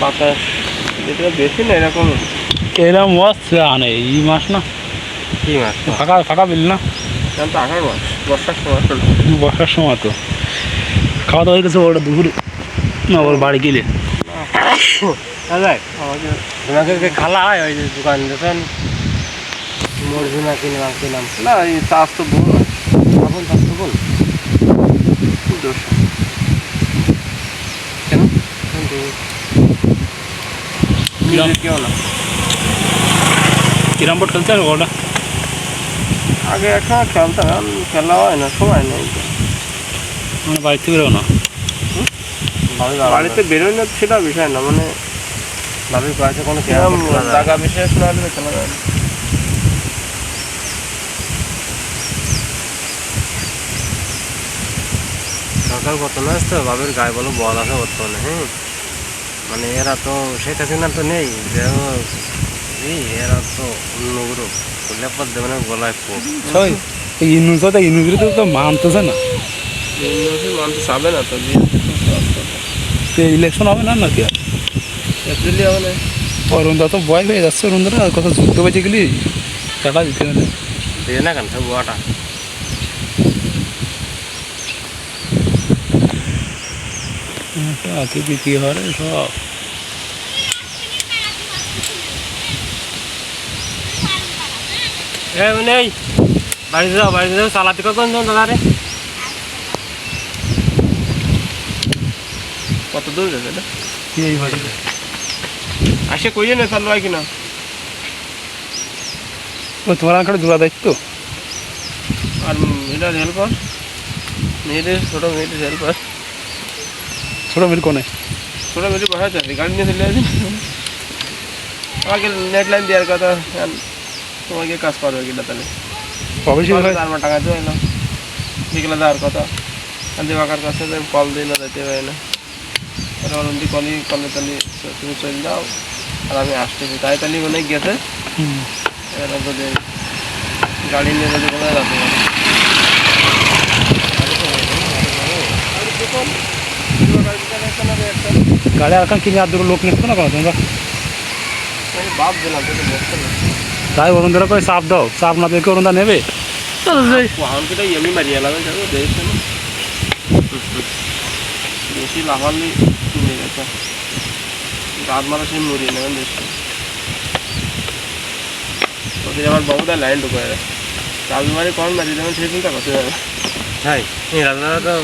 সাতাশ এটা বেশি না এরকম এরকম মাছ আনে এই মাস না? কি মাছ ফাঁকা ফাঁকা বিল না? তো আষাঢ় মাস বর্ষার সময় হলো। বর্ষার সময় তো। খাওয়া দাওয়া হয়ে গেছে ওটা দুপুরে না ওর বাড়ি গেলে। আমাকে খালা হয় ওই যে দোকান দেখেন মরজুনা কিনলাম কিনলাম না এই চাষ তো বোন এখন চাষ তো বোন দোষ। কেন? কিরম? বোর্ড খেলতে হবে ওটা আগে একটা খেলতাম খেলা হয় না সময় নেই। মানে বাড়ি থেকে বেরো না বাড়িতে বেরোয় না সেটা বিষয় না মানে ভাবি কাছে কোনো টাকা বিশেষ না হলে খেলা যায় না। সরকার বর্তমানে আসছে বাবির গায়ে বলো বল আছে বর্তমানে হ্যাঁ মানে এরা তো শেখ হাসিনা তো নেই যে এই এরা তো অন্য গ্রুপ। করলে দেবে না গলায় পোক সবাই তো ইউনুসের তো মানতেছে না? মানতে চাবে না তো ইলেকশন হবে না নাকি আর? এপ্রিলই হবে না। অরুণদা তো ভয় পেয়ে যাচ্ছে অরুণদা আর কত যুদ্ধ বেঁচে গেলি টাকা দিতে হবে। না কেন সব গোয়াটা। আগে বিক্রি হয় সব বাড়িতে বাড়িতে চালাতে কত দূর বাড়ি আসে না চালু হয় কিনা ও তোমার আঁকড়ে জোড়া দায়িত্ব আর এটা হেল্পার মেয়েদের ছোটো মেয়েদের হেল্পার ছোটো মিল কোনে? ছোটো মেয়েদের বসা চাকরি গাড়ি নিয়ে চলে আসি। আমাকে নেট লাইন দেওয়ার কথা আর তোমাকে কাজ করবে কিনা তাহলে। অবশ্যই হয়? মাস টাকা দিয়ে এলাম বিকেলে দেওয়ার কথা। আর দেবাকার কাছে কল দিই না যেতে পারি না। আর অরুণদি কলি কলে তালি তুমি চলে যাও। আর আমি আসতেছি। তাই তালি মানে গেছে। এবার যদি গাড়ি নিয়ে যদি কোথায় যেতে পারে গাড়ি আর এখন কিনে আর দুটো লোক নিচ্ছে না কোনো তোমরা বাপ দিলাম তাই অরুণদারা করে চাপ দাও চাপ না দেখে অরুণদা নেবে? চলো যাই। হাউনকিটা এমনি মারি এলাম যাব দেখছে না বেশি লাফালি কিনে গেছে রাত মারা সেই মরিয়ে নেবেন দেখছি ওদের আমার বাবুদা লাইন ঢুকে চাল মারি কম মারি দেবেন সেই চিন্তা করতে যাবে হ্যাঁ তো